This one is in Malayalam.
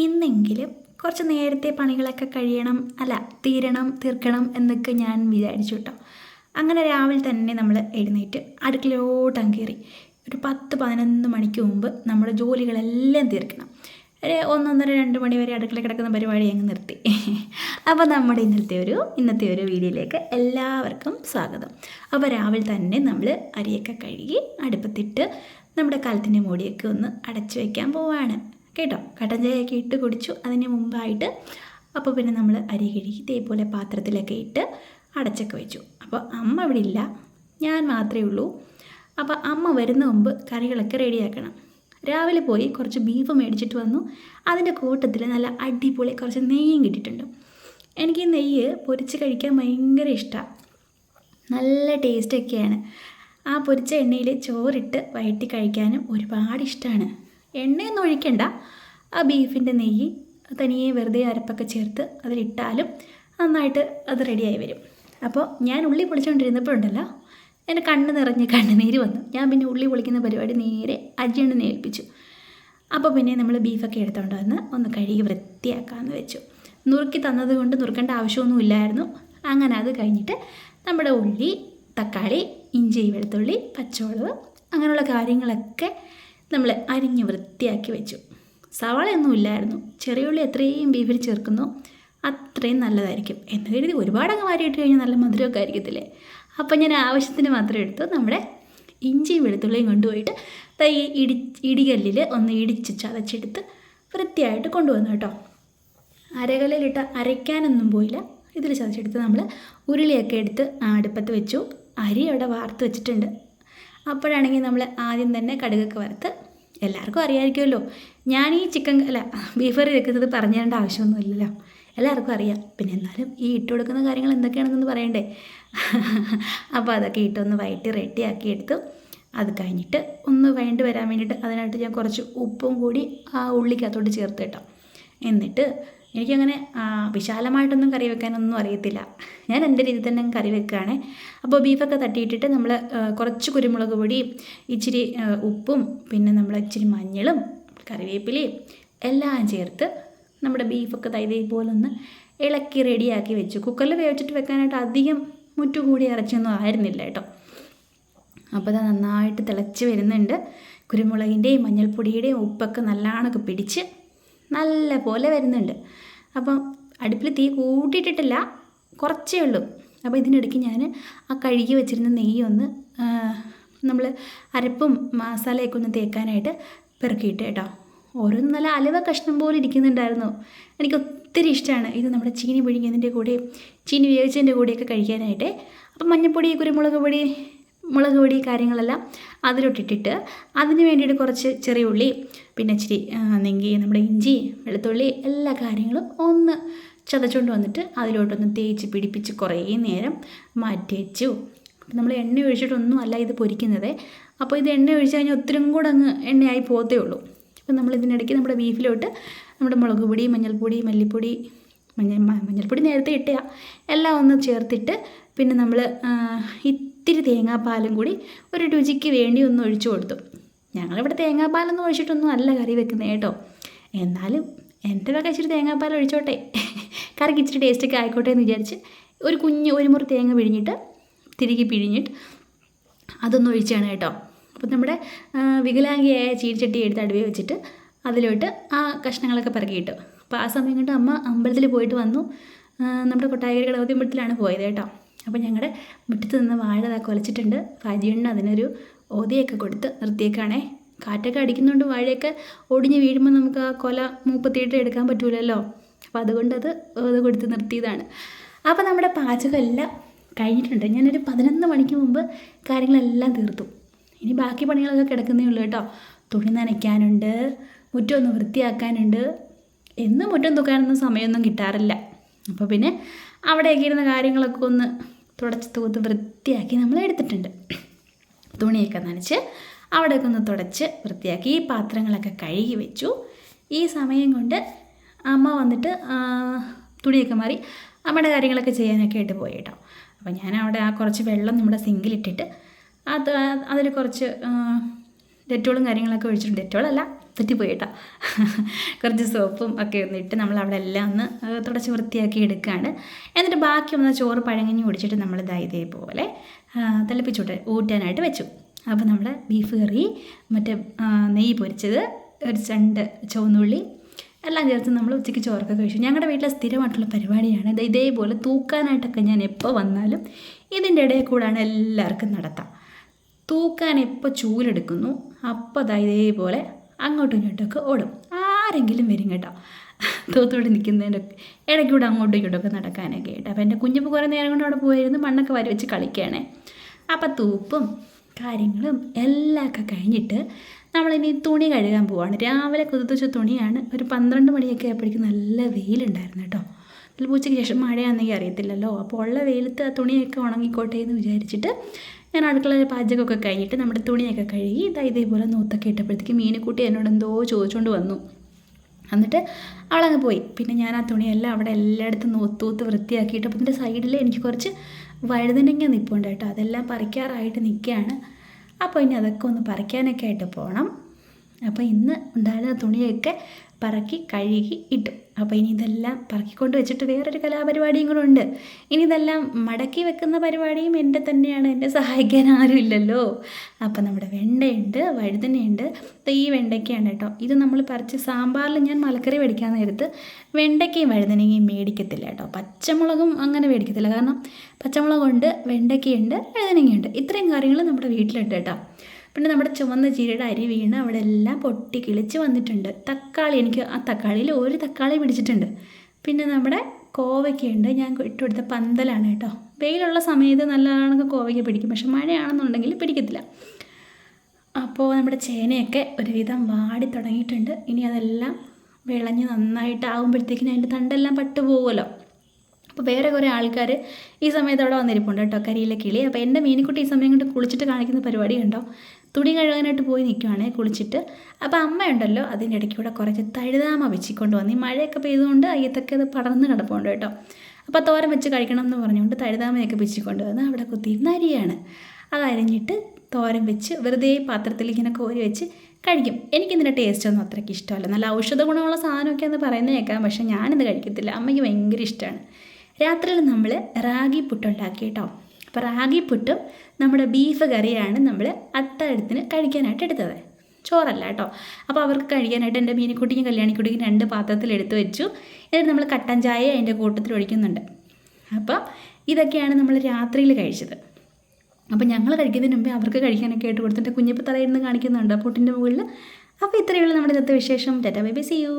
ഇന്നെങ്കിലും കുറച്ച് നേരത്തെ പണികളൊക്കെ കഴിയണം അല്ല തീരണം തീർക്കണം എന്നൊക്കെ ഞാൻ വിചാരിച്ചു കേട്ടോ അങ്ങനെ രാവിലെ തന്നെ നമ്മൾ എഴുന്നേറ്റ് അടുക്കളയോട്ടം കയറി ഒരു പത്ത് പതിനൊന്ന് മണിക്ക് മുമ്പ് നമ്മുടെ ജോലികളെല്ലാം തീർക്കണം. ഒരു ഒന്നൊന്നര രണ്ട് മണി വരെ അടുക്കള കിടക്കുന്ന പരിപാടി അങ്ങ് നിർത്തി. അപ്പോൾ നമ്മുടെ ഇന്നത്തെ ഒരു ഇന്നത്തെ ഒരു വീഡിയോയിലേക്ക് എല്ലാവർക്കും സ്വാഗതം. അപ്പോൾ രാവിലെ തന്നെ നമ്മൾ അരിയൊക്കെ കഴുകി അടുപ്പത്തിട്ട് നമ്മുടെ കാലത്തിന്റെ മൂടിയൊക്കെ ഒന്ന് അടച്ചു വയ്ക്കാൻ പോവാണ്. കേട്ടോ. കട്ടൻ ചായയൊക്കെ ഇട്ട് കുടിച്ചു. അതിന് മുമ്പായിട്ട് അപ്പോൾ പിന്നെ നമ്മൾ അരി കഴുകി ഇതേപോലെ പാത്രത്തിലൊക്കെ ഇട്ട് അടച്ചൊക്കെ വെച്ചു. അപ്പോൾ അമ്മ ഇവിടെ ഇല്ല. ഞാൻ മാത്രമേ ഉള്ളൂ. അപ്പോൾ അമ്മ വരുന്ന മുമ്പ് കറികളൊക്കെ റെഡിയാക്കണം രാവിലെ പോയി കുറച്ച് ബീഫ് മേടിച്ചിട്ട് വന്നു. അതിന്റെ കൂട്ടത്തിൽ നല്ല അടിപൊളി കുറച്ച് നെയ്യും കിട്ടിയിട്ടുണ്ട്. എനിക്ക് ഈ നെയ്യ് പൊരിച്ച് കഴിക്കാൻ ഭയങ്കര ഇഷ്ടമാണ് നല്ല ടേസ്റ്റൊക്കെയാണ് ആ പൊരിച്ച എണ്ണയിൽ ചോറിട്ട് വയറ്റി കഴിക്കാനും ഒരുപാട് ഇഷ്ടമാണ് എണ്ണയൊന്നും ഒഴിക്കണ്ട ആ ബീഫിന്റെ നെയ്യ് തനിയെ വെറുതെ അരപ്പൊക്കെ ചേർത്ത് അതിലിട്ടാലും നന്നായിട്ട് അത് റെഡിയായി വരും. അപ്പോൾ ഞാൻ ഉള്ളി പൊളിച്ചുകൊണ്ടിരുന്നപ്പോൾ ഉണ്ടല്ലോ എന്റെ കണ്ണ് നിറഞ്ഞ് കണ്ണുനീര് വന്നു. ഞാൻ പിന്നെ ഉള്ളി പൊളിക്കുന്ന പരിപാടി നേരെ അജിയണ്ണനെ നേൽപ്പിച്ചു അപ്പോൾ പിന്നെ നമ്മൾ ബീഫൊക്കെ എടുത്തുകൊണ്ട് വന്ന് ഒന്ന് കഴുകി വൃത്തിയാക്കാമെന്ന് വെച്ചു. നുറുക്കി തന്നത് കൊണ്ട് നുറുക്കേണ്ട ആവശ്യമൊന്നും ഇല്ലായിരുന്നു. അങ്ങനെ അത് കഴിഞ്ഞിട്ട് നമ്മുടെ ഉള്ളി തക്കാളി ഇഞ്ചി വെളുത്തുള്ളി പച്ചമുളക് അങ്ങനെയുള്ള കാര്യങ്ങളൊക്കെ നമ്മൾ അരിഞ്ഞ് വൃത്തിയാക്കി വെച്ചു. സവാളയൊന്നും ഇല്ലായിരുന്നു. ചെറിയ ഉള്ളി എത്രയും ബീഫിൽ ചേർക്കുന്നു. അത്രയും നല്ലതായിരിക്കും എന്ന് കരുതി ഒരുപാടങ്ങ് വാരിയിട്ട് കഴിഞ്ഞാൽ നല്ല മധുരമൊക്കെ ആയിരിക്കത്തില്ലേ? അപ്പോൾ ഞാൻ ആവശ്യത്തിന് മാത്രം എടുത്തു നമ്മുടെ ഇഞ്ചിയും വെളുത്തുള്ളിയും കൊണ്ടുപോയിട്ട് ഈ ഇടി ഇടികല്ലിൽ ഒന്ന് ഇടിച്ച് ചതച്ചെടുത്ത് വൃത്തിയായിട്ട് കൊണ്ടുവന്നു കേട്ടോ. അരകല്ലിലിട്ട് അരയ്ക്കാനൊന്നും പോയില്ല. ഇതിൽ ചതച്ചെടുത്ത് നമ്മൾ ഉരുളിയൊക്കെ എടുത്ത് അടുപ്പത്ത് വെച്ചു. അരി അവിടെ വാർത്ത് വെച്ചിട്ടുണ്ട്. അപ്പോഴാണെങ്കിൽ നമ്മൾ ആദ്യം തന്നെ കടുകൊക്കെ വറുത്ത് എല്ലാവർക്കും അറിയാമായിരിക്കുമല്ലോ ഞാൻ ഈ ചിക്കൻ അല്ല ബീഫ് കറി വെക്കുന്നത് പറഞ്ഞു തരേണ്ട ആവശ്യമൊന്നുമില്ലല്ലോ എല്ലാവർക്കും അറിയാം. പിന്നെ എന്നാലും ഈ ഇട്ട് കൊടുക്കുന്ന കാര്യങ്ങൾ എന്തൊക്കെയാണെന്നൊന്ന് പറയണ്ടേ? അപ്പോൾ അതൊക്കെ ഇട്ടൊന്ന് വയറ്റി റെഡിയാക്കി എടുത്തു. അത് കഴിഞ്ഞിട്ട് ഒന്ന് വേണ്ടി വരാൻ വേണ്ടിയിട്ട് അതിനായിട്ട് ഞാൻ കുറച്ച് ഉപ്പും കൂടി ആ ഉള്ളിക്കകത്തോട്ട് ചേർത്ത് കേട്ടോ. എന്നിട്ട് എനിക്കങ്ങനെ വിശാലമായിട്ടൊന്നും കറി വെക്കാനൊന്നും അറിയത്തില്ല. ഞാൻ എന്റെ രീതിയിൽ തന്നെ കറി വെക്കുകയാണേ. അപ്പോൾ ബീഫൊക്കെ തട്ടിയിട്ടിട്ട് നമ്മൾ കുറച്ച് കുരുമുളക് പൊടി ഇച്ചിരി ഉപ്പും പിന്നെ നമ്മൾ ഇച്ചിരി മഞ്ഞളും കറിവേപ്പിലയും എല്ലാം ചേർത്ത് നമ്മുടെ ബീഫൊക്കെ തൈതൈ ഒന്ന് ഇളക്കി റെഡിയാക്കി വെച്ചു. കുക്കറിൽ വേവിച്ചിട്ട് വെക്കാനായിട്ട് അധികം മുറ്റുകൂടി ഇറച്ചിയൊന്നും ആയിരുന്നില്ല കേട്ടോ. അപ്പോൾ അത് നന്നായിട്ട് തിളച്ച് വരുന്നുണ്ട്. കുരുമുളകിന്റെയും മഞ്ഞൾപ്പൊടിയുടെയും ഉപ്പൊക്കെ നല്ലോണമൊക്കെ പിടിച്ച് നല്ല പോലെ വരുന്നുണ്ട്. അപ്പം അടുപ്പിൽ തീ കൂട്ടിയിട്ടിട്ടില്ല കുറച്ചേ ഉള്ളൂ. അപ്പോൾ ഇതിനിടയ്ക്ക് ഞാൻ ആ കഴുകി വെച്ചിരുന്ന നെയ്യ് ഒന്ന് നമ്മൾ അരപ്പും മസാലയൊക്കെ ഒന്ന് തേക്കാനായിട്ട് പെറുക്കിയിട്ട് കേട്ടോ. ഓരോന്ന് നല്ല അലവ കഷ്ണം പോലെ ഇരിക്കുന്നുണ്ടായിരുന്നു. എനിക്ക് ഒത്തിരി ഇഷ്ടമാണ് ഇത് നമ്മുടെ ചീനി പിഴിഞ്ഞതിന്റെ കൂടെ ചീനി വേവിച്ചതിന്റെ കൂടെയൊക്കെ കഴിക്കാനായിട്ട്. അപ്പം മഞ്ഞപ്പൊടി കുരുമുളക് പൊടി മുളക് പൊടി കാര്യങ്ങളെല്ലാം അതിലോട്ടിട്ടിട്ട് അതിന് വേണ്ടിയിട്ട് കുറച്ച് ചെറിയ ഉള്ളി പിന്നെ ഇച്ചിരി നെങ്കി നമ്മുടെ ഇഞ്ചി വെളുത്തുള്ളി എല്ലാ കാര്യങ്ങളും ഒന്ന് ചതച്ചുകൊണ്ട് വന്നിട്ട് അതിലോട്ടൊന്ന് തേച്ച് പിടിപ്പിച്ച് കുറേ നേരം മാറ്റി വെച്ചു നമ്മൾ എണ്ണ ഒഴിച്ചിട്ടൊന്നും അല്ല ഇത് പൊരിക്കുന്നത്. അപ്പോൾ ഇത് എണ്ണ ഒഴിച്ച് കഴിഞ്ഞാൽ ഒത്തിരിയും കൂടെ അങ്ങ് എണ്ണയായി പോകത്തേ ഉള്ളൂ. അപ്പം നമ്മൾ ഇതിനിടയ്ക്ക് നമ്മുടെ ബീഫിലോട്ട് നമ്മുടെ മുളക് പൊടി മഞ്ഞൾപ്പൊടി മല്ലിപ്പൊടി മഞ്ഞൾ മഞ്ഞൾപ്പൊടി നേരത്തെ ഇട്ടുക. എല്ലാം ഒന്ന് ചേർത്തിട്ട് പിന്നെ നമ്മൾ ഇത്തിരി തേങ്ങാപ്പാലും കൂടി ഒരു രുചിക്ക് വേണ്ടി ഒന്ന് ഒഴിച്ചു കൊടുത്തു. ഞങ്ങളിവിടെ തേങ്ങാപ്പാലൊന്നും ഒഴിച്ചിട്ടൊന്നും അല്ല കറി വെക്കുന്നത് കേട്ടോ. എന്നാലും എന്റെ വക ഇച്ചിരി തേങ്ങാപ്പാൽ ഒഴിച്ചോട്ടെ. കറിക്ക് ഇച്ചിരി ടേസ്റ്റൊക്കെ ആയിക്കോട്ടെ എന്ന് വിചാരിച്ച് ഒരു കുഞ്ഞ് ഒരു മുറി തേങ്ങ പിഴിഞ്ഞിട്ട് തിരികെ പിഴിഞ്ഞിട്ട് അതൊന്നും ഒഴിച്ചാണ് കേട്ടോ. അപ്പോൾ നമ്മുടെ വികലാംഗിയായ ചീരിച്ചട്ടി എടുത്ത് അടുവേ വെച്ചിട്ട് അതിലോട്ട് ആ കഷ്ണങ്ങളൊക്കെ കിട്ടും അപ്പോൾ ആ സമയം കൊണ്ട് അമ്മ അമ്പലത്തിൽ പോയിട്ട് വന്നു. നമ്മുടെ കൊട്ടായകരി ഗണപതി പോയത് കേട്ടോ. അപ്പോൾ ഞങ്ങളുടെ മുറ്റത്ത് നിന്ന് വാഴ കൊലച്ചിട്ടുണ്ട്. ഭാജിയണ്ണ അതിനൊരു ഓതിയൊക്കെ കൊടുത്ത് നിർത്തിയേക്കാണേ. കാറ്റൊക്കെ അടിക്കുന്നുണ്ട് വാഴയൊക്കെ ഒടിഞ്ഞ് വീഴുമ്പോൾ നമുക്ക് ആ കൊല മൂപ്പത്തിയിട്ട് എടുക്കാൻ പറ്റൂലല്ലോ. അപ്പോൾ അതുകൊണ്ട് അത് അത് കൊടുത്ത് നിർത്തിയതാണ്. അപ്പോൾ നമ്മുടെ പാചകമെല്ലാം കഴിഞ്ഞിട്ടുണ്ട്. ഞാനൊരു പതിനൊന്ന് മണിക്ക് മുമ്പ് കാര്യങ്ങളെല്ലാം തീർത്തു. ഇനി ബാക്കി പണികളൊക്കെ കിടക്കുന്നേ ഉള്ളൂ കേട്ടോ. തുണി നനയ്ക്കാനുണ്ട് മുറ്റം ഒന്ന് വൃത്തിയാക്കാനുണ്ട്. എന്നും മുറ്റം തൂക്കാനൊന്നും സമയമൊന്നും കിട്ടാറില്ല. അപ്പോൾ പിന്നെ അവിടെയൊക്കെ ഇരുന്ന കാര്യങ്ങളൊക്കെ ഒന്ന് തുടച്ച് തൂത്ത് വൃത്തിയാക്കി നമ്മൾ എടുത്തിട്ടുണ്ട് തുണിയൊക്കെ നനച്ച് അവിടെയൊക്കെ ഒന്ന് തുടച്ച് വൃത്തിയാക്കി. ഈ പാത്രങ്ങളൊക്കെ കഴുകി വെച്ചു. ഈ സമയം കൊണ്ട് അമ്മ വന്നിട്ട് തുണിയൊക്കെ മാറി അമ്മയുടെ കാര്യങ്ങളൊക്കെ ചെയ്യാനൊക്കെ ആയിട്ട് പോയി കേട്ടോ. അപ്പോൾ ഞാൻ അവിടെ ആ കുറച്ച് വെള്ളം നമ്മുടെ സിങ്കിലിട്ടിട്ട് അത് അതിൽ കുറച്ച് ഡെറ്റോളും കാര്യങ്ങളൊക്കെ ഒഴിച്ചിട്ടുണ്ട്. ഡെറ്റോളല്ല തെറ്റിപ്പോയി പോയിട്ടാ. കുറച്ച് സോപ്പും ഒക്കെ ഒന്ന് ഇട്ട് നമ്മൾ അവിടെ എല്ലാം ഒന്ന് തുടച്ച് വൃത്തിയാക്കി എടുക്കുകയാണ് എന്നിട്ട് ബാക്കി ഒന്ന് ചോറ് പഴങ്ങഞ്ഞി കുടിച്ചിട്ട് നമ്മൾ ഇതാ ഇതേപോലെ തിളപ്പിച്ചുട്ട് ഊറ്റാനായിട്ട് വെച്ചു. അപ്പോൾ നമ്മൾ ബീഫ് കറി മറ്റേ നെയ്യ് പൊരിച്ചത് ഒരു ചണ്ട് ചുവന്നുള്ളി എല്ലാം ചേർത്ത് നമ്മൾ ഉച്ചയ്ക്ക് ചോറൊക്കെ കഴിച്ചു. ഞങ്ങളുടെ വീട്ടിലെ സ്ഥിരമായിട്ടുള്ള പരിപാടിയാണ് ഇത്. ഇതേപോലെ തൂക്കാനായിട്ടൊക്കെ ഞാൻ എപ്പോൾ വന്നാലും ഇതിന്റെ ഇടയിൽ കൂടാണ് എല്ലാവർക്കും നടത്താം. തൂക്കാൻ എപ്പോൾ ചൂലെടുക്കുന്നു അപ്പോൾ അതാ ഇതേപോലെ അങ്ങോട്ടും ഇങ്ങോട്ടൊക്കെ ഓടും. ആരെങ്കിലും വരും കേട്ടോ. തോത്തോട് നിൽക്കുന്നതിന്റെ ഇടയ്ക്ക് കൂടെ അങ്ങോട്ടും ഇങ്ങോട്ടൊക്കെ നടക്കാനൊക്കെ ആയിട്ട്. അപ്പോൾ എന്റെ കുഞ്ഞിപ്പ് കുറേ നേരം കൊണ്ട് അവിടെ പോയിരുന്നു. മണ്ണൊക്കെ വരി വെച്ച് കളിക്കുകയാണേ. അപ്പം തൂപ്പും കാര്യങ്ങളും എല്ലാം ഒക്കെ കഴിഞ്ഞിട്ട് നമ്മളിനി തുണി കഴുകാൻ പോവാണ്. രാവിലെ കുതിർത്തുവച്ച തുണിയാണ്. ഒരു പന്ത്രണ്ട് മണിയൊക്കെ ആയപ്പോഴേക്കും നല്ല വെയിലുണ്ടായിരുന്നു കേട്ടോ. പൂച്ചയ്ക്ക് ശേഷം മഴയാണെന്നെങ്കിൽ അറിയത്തില്ലല്ലോ. അപ്പോൾ ഉള്ള വെയിലത്ത് ആ തുണിയൊക്കെ ഉണങ്ങിക്കോട്ടെ എന്ന് വിചാരിച്ചിട്ട് ഞാൻ അടുക്കളയിൽ പാചകമൊക്കെ കഴിഞ്ഞിട്ട് നമ്മുടെ തുണിയൊക്കെ കഴുകി ഇതാ ഇതേപോലെ നൂത്തൊക്കെ ഇട്ടപ്പോഴത്തേക്ക് മീനുക്കുട്ടി എന്നോട് എന്തോ ചോദിച്ചുകൊണ്ട് വന്നു. എന്നിട്ട് അവളങ്ങ് പോയി. പിന്നെ ഞാൻ ആ തുണിയെല്ലാം അവിടെ എല്ലായിടത്തും നൂത്തൂത്ത് വൃത്തിയാക്കിയിട്ട് അപ്പം ഇതിന്റെ സൈഡിൽ എനിക്ക് കുറച്ച് വഴുതനങ്ങ നിൽപ്പുണ്ട് കേട്ടോ. അതെല്ലാം പറിക്കാറായിട്ട് നിൽക്കുകയാണ്. അപ്പോൾ ഇനി അതൊക്കെ ഒന്ന് പറിക്കാനൊക്കെ ആയിട്ട് പോകണം അപ്പോൾ ഇന്ന് ഉണ്ടായിരുന്ന തുണിയൊക്കെ പറക്കി കഴുകി ഇട്ടു അപ്പോൾ ഇനി ഇതെല്ലാം പറക്കിക്കൊണ്ട് വെച്ചിട്ട് വേറൊരു കലാപരിപാടിയും കൂടെ ഉണ്ട്. ഇനി ഇതെല്ലാം മടക്കി വെക്കുന്ന പരിപാടിയും എന്റെ തന്നെയാണ്. എന്നെ സഹായിക്കാൻ ആരുമില്ലല്ലോ അപ്പോൾ നമ്മുടെ വെണ്ടയുണ്ട് വഴുതനയുണ്ട്. ഈ വെണ്ടയ്ക്കയാണ് കേട്ടോ. ഇത് നമ്മൾ പറിച്ച് സാമ്പാറിൽ ഞാൻ മലക്കറി മേടിക്കാൻ നേരത്ത് വെണ്ടയ്ക്കയും വഴുതനയും മേടിക്കത്തില്ല കേട്ടോ. പച്ചമുളകും അങ്ങനെ മേടിക്കത്തില്ല. കാരണം പച്ചമുളകുണ്ട് വെണ്ടയ്ക്കയുണ്ട് വഴുതനങ്ങയുണ്ട്. ഇത്രയും കാര്യങ്ങൾ നമ്മുടെ വീട്ടിലുണ്ട് കേട്ടോ. പിന്നെ നമ്മുടെ ചുവന്ന ചീരയുടെ അരി വീണ് അവിടെ എല്ലാം പൊട്ടി കിളിച്ച് വന്നിട്ടുണ്ട്. തക്കാളി എനിക്ക് ആ തക്കാളിയിൽ ഒരു തക്കാളി പിടിച്ചിട്ടുണ്ട്. പിന്നെ നമ്മുടെ കോവയ്ക്കുണ്ട് ഞാൻ ഇട്ടുകൊടുത്ത പന്തലാണ് കേട്ടോ. വെയിലുള്ള സമയത്ത് നല്ലതാണെങ്കിൽ കോവയ്ക്ക് പിടിക്കും. പക്ഷെ മഴയാണെന്നുണ്ടെങ്കിൽ പിടിക്കത്തില്ല. അപ്പോൾ നമ്മുടെ ചേനയൊക്കെ ഒരുവിധം വാടി തുടങ്ങിയിട്ടുണ്ട്. ഇനി അതെല്ലാം വിളഞ്ഞ് നന്നായിട്ട് ആകുമ്പോഴത്തേക്കിനും അതിന്റെ തണ്ടെല്ലാം പട്ടു പോകുമല്ലോ അപ്പോൾ വേറെ കുറേ ആൾക്കാർ ഈ സമയത്ത് അവിടെ വന്നിരിപ്പുണ്ട് കേട്ടോ. കരിയിലെ കിളി. അപ്പോൾ എന്റെ മീനിക്കുട്ടി ഈ സമയം കൊണ്ട് കുളിച്ചിട്ട് കാണിക്കുന്ന പരിപാടി കണ്ടോ? തുണി കഴുകാനായിട്ട് പോയി നിൽക്കുവാണേ കുളിച്ചിട്ട്. അപ്പോൾ അമ്മയുണ്ടല്ലോ അതിന്റെ ഇടയ്ക്ക് കൂടെ കുറച്ച് തഴുതാമ വെച്ചിക്കൊണ്ട് വന്ന് ഈ മഴയൊക്കെ പെയ്തുകൊണ്ട് അയ്യത്തൊക്കെ അത് പടർന്ന് കിടപ്പുണ്ട് കേട്ടോ. അപ്പോൾ തോരൻ വെച്ച് കഴിക്കണം എന്ന് പറഞ്ഞുകൊണ്ട് തഴുതാമയൊക്കെ വെച്ചിക്കൊണ്ട് വന്ന് അവിടെ കുത്തിയിരുന്ന അരിയാണ് അത് തോരൻ വെച്ച് വെറുതെ പാത്രത്തിൽ ഇങ്ങനെ കോരി വെച്ച് കഴിക്കും. എനിക്കിതിന്റെ ടേസ്റ്റ് ഒന്നും അത്രയ്ക്ക് ഇഷ്ടമല്ല. നല്ല ഔഷധ ഗുണമുള്ള സാധനമൊക്കെ എന്ന് പറയുന്നത് കേൾക്കാം പക്ഷേ ഞാനിത് കഴിക്കത്തില്ല. അമ്മയ്ക്ക് ഭയങ്കര ഇഷ്ടമാണ്. രാത്രിയിൽ നമ്മൾ റാഗി പുട്ടുണ്ടാക്കി കേട്ടോ. അപ്പോൾ റാഗി പുട്ടും നമ്മുടെ ബീഫ് കറിയാണ് നമ്മൾ അത്താഴത്തിന് കഴിക്കാനായിട്ട് എടുത്തത്. ചോറല്ല കേട്ടോ. അപ്പോൾ അവർക്ക് കഴിക്കാനായിട്ട് എന്റെ മീനിക്കുട്ടിക്കും കല്യാണിക്കുട്ടിക്കും രണ്ട് പാത്രത്തിൽ എടുത്തു വെച്ചു. എന്നിട്ട് നമ്മൾ കട്ടൻ ചായ അതിന്റെ കൂട്ടത്തിൽ ഒഴിക്കുന്നുണ്ട്. അപ്പോൾ ഇതൊക്കെയാണ് നമ്മൾ രാത്രിയിൽ കഴിച്ചത്. അപ്പോൾ ഞങ്ങൾ കഴിക്കുന്നതിന് മുമ്പേ അവർക്ക് കഴിക്കാനൊക്കെ ആയിട്ട് കൊടുത്തിട്ട് കുഞ്ഞിപ്പ് നിന്ന് കാണിക്കുന്നുണ്ട് പുട്ടിന്റെ മുകളിൽ അപ്പോൾ ഇത്രയുള്ള നമ്മുടെ ഇന്നത്തെ വിശേഷം. Tata bye bye. See you